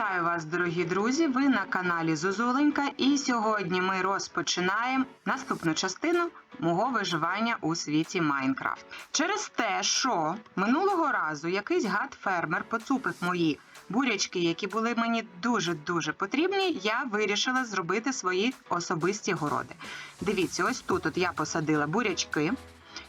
Вітаю вас, дорогі друзі! Ви на каналі Зозуленька, і сьогодні ми розпочинаємо наступну частину мого виживання у світі Майнкрафт. Через те, що минулого разу якийсь гад-фермер поцупив мої бурячки, які були мені дуже-дуже потрібні, я вирішила зробити свої особисті городи. Дивіться, ось тут от я посадила бурячки.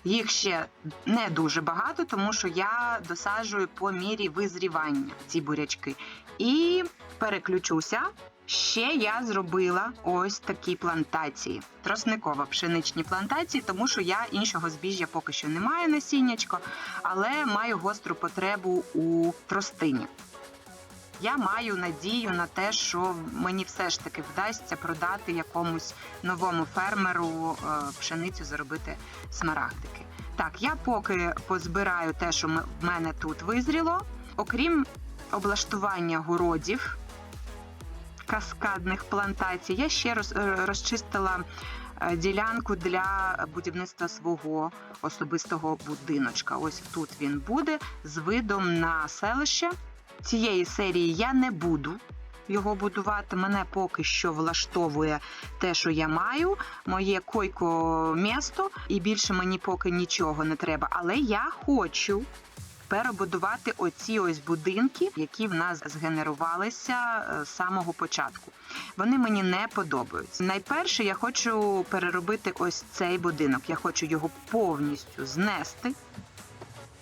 Їх ще не дуже багато, тому що я досаджую по мірі визрівання ці бурячки. І переключуся. Ще я зробила ось такі плантації. Тросникова пшеничні плантації, тому що я іншого збіжжя поки що не маю насіннячко, але маю гостру потребу у тростині. Я маю надію на те, що мені все ж таки вдасться продати якомусь новому фермеру е, пшеницю, заробити смарагдики. Так, я поки позбираю те, що в мене тут визріло, окрім облаштування городів, каскадних плантацій, я ще роз, е, розчистила е, ділянку для будівництва свого особистого будиночка. Ось тут він буде з видом на селище. Цієї серії я не буду його будувати. Мене поки що влаштовує те, що я маю, моє койко місто, і більше мені поки нічого не треба. Але я хочу перебудувати оці ось будинки, які в нас згенерувалися е, з самого початку. Вони мені не подобаються. Найперше, я хочу переробити ось цей будинок. Я хочу його повністю знести.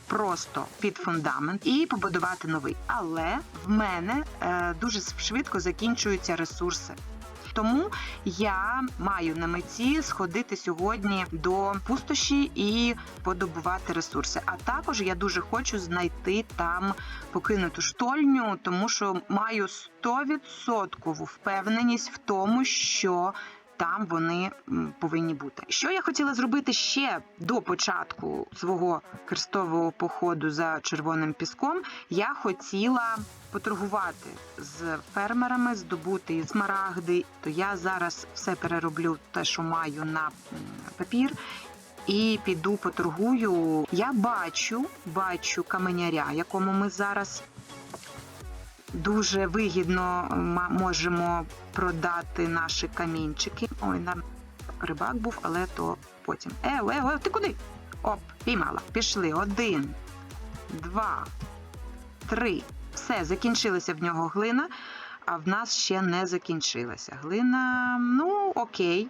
Просто під фундамент і побудувати новий. Але в мене е, дуже швидко закінчуються ресурси. Тому я маю на меті сходити сьогодні до пустоші і подобувати ресурси. А також я дуже хочу знайти там покинуту штольню, тому що маю 100% впевненість в тому, що там вони повинні бути. Що я хотіла зробити ще до початку свого крестового походу за червоним піском? Я хотіла поторгувати з фермерами, здобути смарагди. То я зараз все перероблю те, що маю на папір. І піду поторгую. Я бачу, бачу каменяря, якому ми зараз дуже вигідно можемо продати наші камінчики. Ой, нам рибак був, але то потім. Еу, еу, еу, ти куди? Оп, піймала. Пішли. Один, два, три. Все, закінчилася в нього глина, а в нас ще не закінчилася. Глина, ну окей.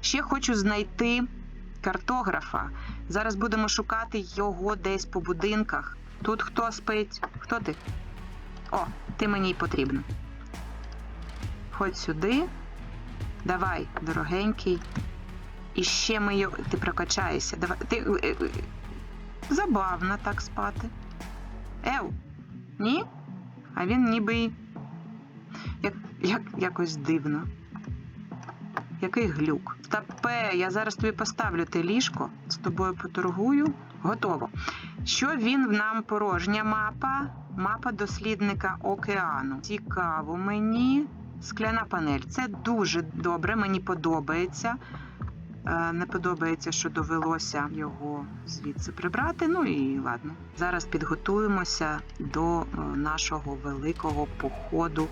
Ще хочу знайти картографа. Зараз будемо шукати його десь по будинках. Тут хто спить? Хто ти? О, ти мені й потрібен. Ходь сюди. Давай, дорогенький. І ще ми його. Ти прокачаєшся. Давай. Ти... е, е, Забавно так спати. Ев, ні? А він ніби. Як, як, якось дивно. Який глюк. Тапе, я зараз тобі поставлю те ліжко, з тобою поторгую. Готово. Що він в нам порожня мапа? Мапа дослідника океану. Цікаво мені. Скляна панель. Це дуже добре, мені подобається. Е, Не подобається, що довелося його звідси прибрати. Ну і ладно. Зараз підготуємося до е, нашого великого походу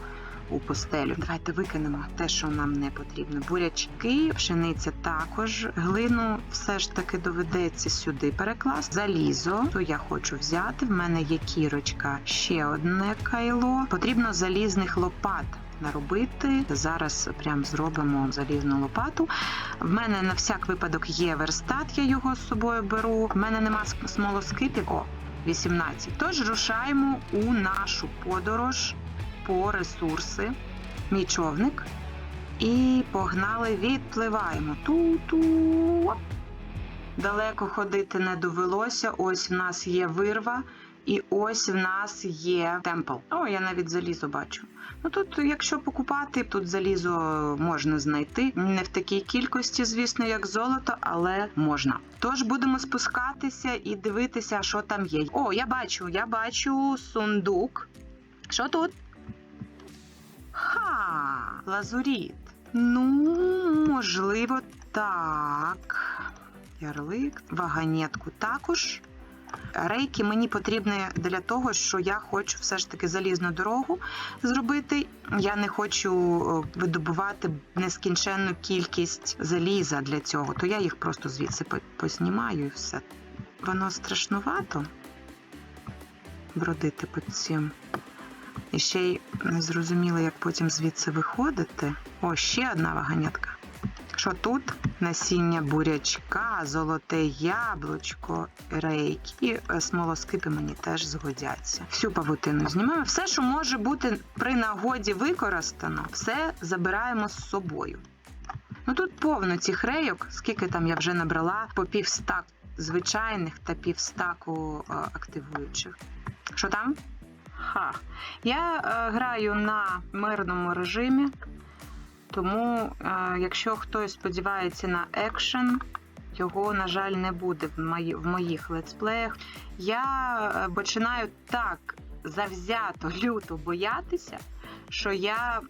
у пустелю. Давайте викинемо те, що нам не потрібно. Бурячки, пшениця також. Глину все ж таки доведеться сюди перекласти. Залізо, то я хочу взяти. В мене є кірочка, ще одне кайло. Потрібно залізних лопат. Наробити зараз прям зробимо залізну лопату. В мене на всяк випадок є верстат, я його з собою беру. В мене нема см- смолоскипів. О, 18. Тож рушаємо у нашу подорож по ресурси. Мій човник. І погнали, відпливаємо. Ту-ту. Далеко ходити не довелося. Ось в нас є вирва, і ось в нас є темпл. О, я навіть залізо бачу. Ну тут, якщо покупати, тут залізо можна знайти. Не в такій кількості, звісно, як золото, але можна. Тож будемо спускатися і дивитися, що там є. О, я бачу, я бачу сундук. Що тут? Ха, лазуріт. Ну, можливо, так. Ярлик, вагонетку також. Рейки мені потрібні для того, що я хочу все ж таки залізну дорогу зробити. Я не хочу видобувати нескінченну кількість заліза для цього, то я їх просто звідси по- познімаю і все. Воно страшнувато бродити по цим. І ще й не зрозуміло, як потім звідси виходити. О, ще одна ваганятка. Що тут? Насіння бурячка, золоте яблучко, рейки смолоскипи мені теж згодяться. Всю павутину знімаємо. Все, що може бути при нагоді використано, все забираємо з собою. Ну тут повно цих рейок, скільки там я вже набрала, по півстак звичайних та півстаку е, активуючих. Що там? Ха. Я е, граю на мирному режимі, тому е, якщо хтось сподівається на екшен, його, на жаль, не буде в, мої, в моїх летсплеях. Я е, починаю так завзято, люто боятися, що я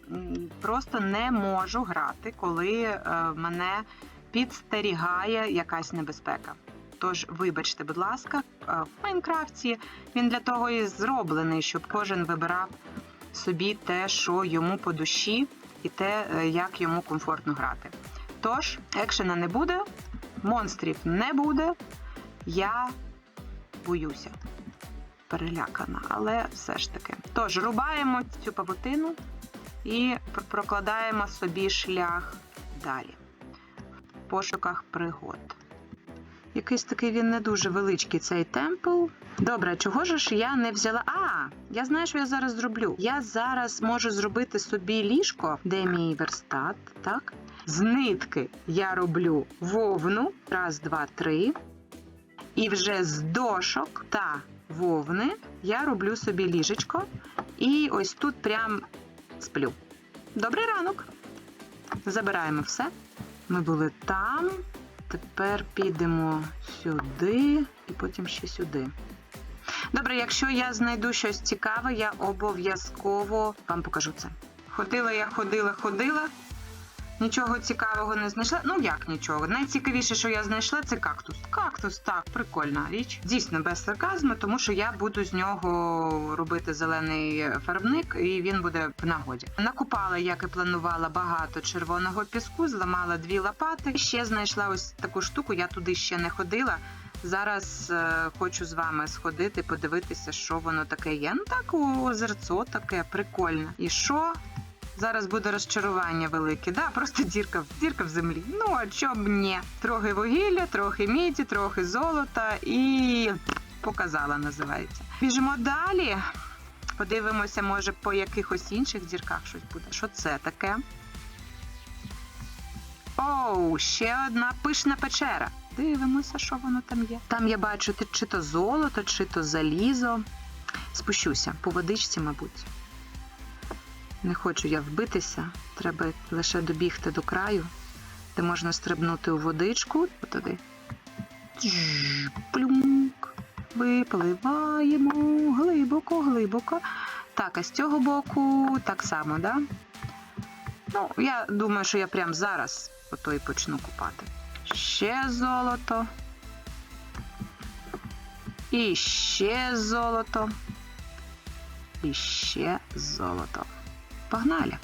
просто не можу грати, коли е, мене підстерігає якась небезпека. Тож, вибачте, будь ласка, е, в Майнкрафті він для того і зроблений, щоб кожен вибирав собі те, що йому по душі, і те, е, як йому комфортно грати. Тож, екшена не буде, монстрів не буде. Я боюся. Перелякана, але все ж таки. Тож, рубаємо цю павутину і прокладаємо собі шлях далі. В пошуках пригод. Якийсь такий він не дуже величкий цей темпл. Добре, чого ж я не взяла? А, я знаю, що я зараз зроблю. Я зараз можу зробити собі ліжко, де мій верстат, так? З нитки я роблю вовну. Раз, два, три. І вже з дошок та вовни я роблю собі ліжечко. І ось тут прям сплю. Добрий ранок. Забираємо все. Ми були там. Тепер підемо сюди і потім ще сюди. Добре, якщо я знайду щось цікаве, я обов'язково вам покажу це. Ходила я, ходила, ходила. Нічого цікавого не знайшла. Ну як нічого. Найцікавіше, що я знайшла, це кактус. Кактус, так, прикольна річ. Дійсно, без сарказму, тому що я буду з нього робити зелений фарбник, і він буде в нагоді. Накупала, як і планувала, багато червоного піску, зламала дві лопати. Ще знайшла ось таку штуку. Я туди ще не ходила. Зараз е, хочу з вами сходити, подивитися, що воно таке є. Ну так, озерцо таке прикольне. І що? Зараз буде розчарування велике, да, просто дірка, дірка в землі. Ну, а чо б ні? Трохи вугілля, трохи міді, трохи золота і показала, називається. Біжимо далі. Подивимося, може, по якихось інших дірках щось буде. Що це таке? Оу, ще одна пишна печера. Дивимося, що воно там є. Там я бачу чи то золото, чи то залізо. Спущуся по водичці, мабуть. Не хочу я вбитися. Треба лише добігти до краю, де можна стрибнути у водичку. Туди. Тж, Плюнк. Випливаємо глибоко, глибоко. Так, а з цього боку так само, да? Ну, я думаю, що я прямо зараз ото і почну купати. Ще золото. І ще золото. І ще золото. Погнали!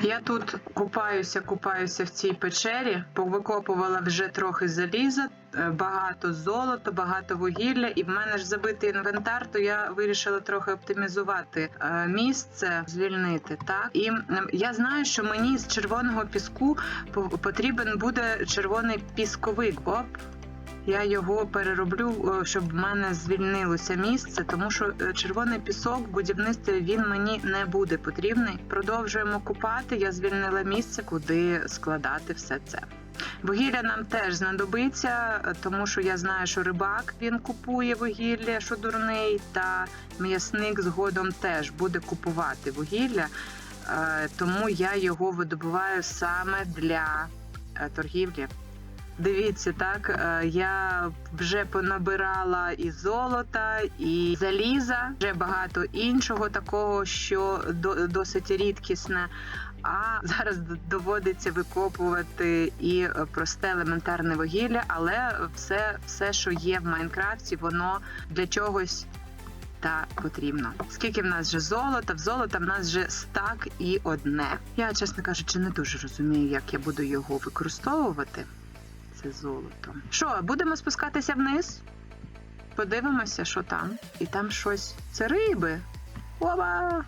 Я тут купаюся, купаюся в цій печері, повикопувала вже трохи заліза, е, багато золота, багато вугілля, і в мене ж забитий інвентар, то я вирішила трохи оптимізувати е, місце, звільнити. Так і я знаю, що мені з червоного піску по- потрібен буде червоний пісковик. Оп, я його перероблю, е, щоб в мене звільнилося місце, тому що е, червоний пісок в будівництві він мені не буде потрібний. Продовжуємо купати. Я звільнила місце, куди складати все це. Вугілля нам теж знадобиться, е, тому що я знаю, що рибак він купує вугілля, що дурний, та м'ясник згодом теж буде купувати вугілля, тому я його видобуваю саме для торгівлі. Дивіться, так е, я вже понабирала і золота, і заліза, вже багато іншого такого, що до- досить рідкісне. А зараз доводиться викопувати і е, просте елементарне вугілля, але все, все, що є в Майнкрафті, воно для чогось та потрібно. Скільки в нас вже золота? В золота в нас вже стак і одне. Я, чесно кажучи, не дуже розумію, як я буду його використовувати. Це золото. Що, будемо спускатися вниз? Подивимося, що там. І там щось. Це риби. Оба!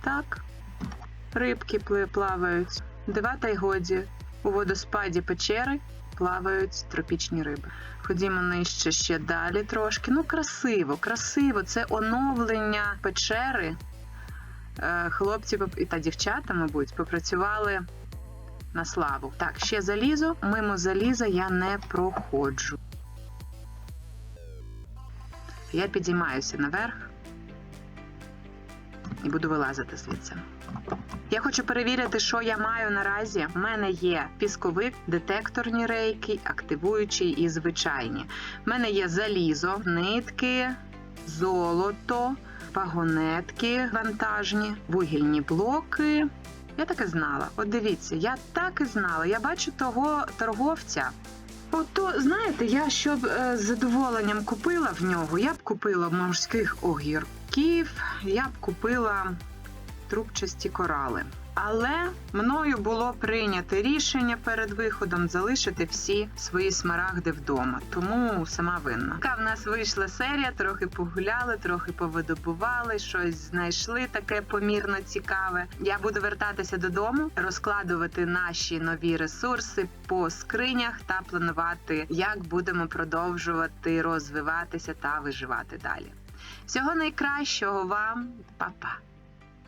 Так. Рибки плавають. Дива та й годі. У водоспаді печери плавають тропічні риби. Ходімо нижче ще далі трошки. Ну, красиво, красиво. Це оновлення печери. Е, Хлопці та дівчата, мабуть, попрацювали на славу. Так, ще залізо. Мимо заліза я не проходжу. Я підіймаюся наверх і буду вилазити звідси. Я хочу перевірити, що я маю наразі. У мене є пісковик, детекторні рейки, активуючі і звичайні. У мене є залізо, нитки, золото, вагонетки вантажні, вугільні блоки. Я так і знала. От дивіться, я так і знала. Я бачу того торговця. Ото, знаєте, я щоб е, з задоволенням купила в нього, я б купила морських огірків, я б купила трубчасті корали. Але мною було прийнято рішення перед виходом залишити всі свої смарагди вдома, тому сама винна. Така в нас вийшла серія, трохи погуляли, трохи повидобували, щось знайшли таке помірно цікаве. Я буду вертатися додому, розкладувати наші нові ресурси по скринях та планувати, як будемо продовжувати розвиватися та виживати далі. Всього найкращого вам, Па-па!